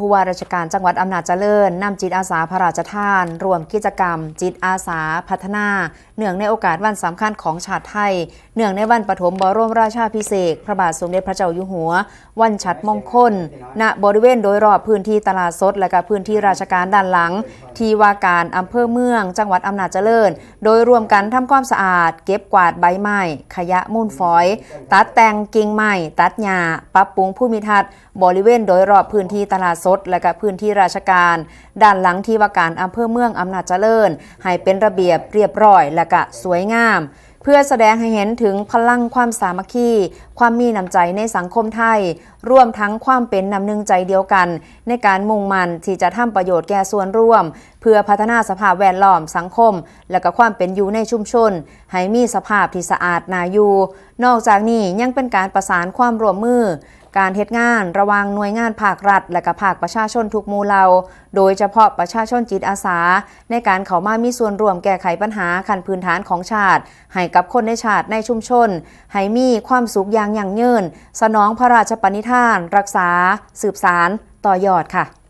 ผู้ว่าราชการจังหวัดอำนาจเจริญนำจิตอาสาพระราชทาน รวมกิจกรรม จิตอาสาพัฒนา เนื่องในโอกาสวันสำคัญของชาติไทย เนื่องในวันปฐมบรมราชาภิเศษพระบาทสมเด็จพระเจ้าอยู่หัว วันฉัดมงคล ณบริเวณโดยรอบพื้นที่ตลาดสดและก็พื้นที่ราชการด้านหลัง ที่ว่าการอำเภอเมือง จังหวัดอำนาจเจริญ โดยรวมกันทำความสะอาด เก็บกวาดใบไม้ขยะมูลฝอย ตัดแต่งกิ่งไม้ตัดหญ้าปรับปรุงภูมิทัศน์บริเวณโดยรอบพื้นที่ตลาดสด และก็พื้นที่ราชการ ด้านหลังที่ว่าการอำเภอเมืองอำนาจเจริญ ให้เป็นระเบียบเรียบร้อย และก็สวยงาม เพื่อแสดงให้เห็นถึงพลังความสามัคคี ความมีน้ำใจในสังคมไทย ร่วมทั้งความเป็นน้ำหนึ่งใจเดียวกัน ในการมุ่งมั่นที่จะทำประโยชน์แก่ส่วนร่วม เพื่อพัฒนาสภาพแวดล้อมสังคม และก็ความเป็นอยู่ในชุมชนให้มีสภาพที่สะอาดน่าอยู่นอกจากนี้ยังเป็นการประสานความร่วมมือ การเฮ็ดงานระว่างหน่วยงานภาครัฐ และก็ภาคประชาชนทุกหมู่เหล่าโดยเฉพาะประชาชนจิตอาสา ในการเข้ามามีส่วนร่วมแก้ไขปัญหาขั้นพื้นฐานของชาติ ให้กับคนในชาติในชุมชน ให้มีความสุขอย่างยั่งยืน สนองพระราชปณิธาน รักษา สืบสาร ต่อยอดค่ะ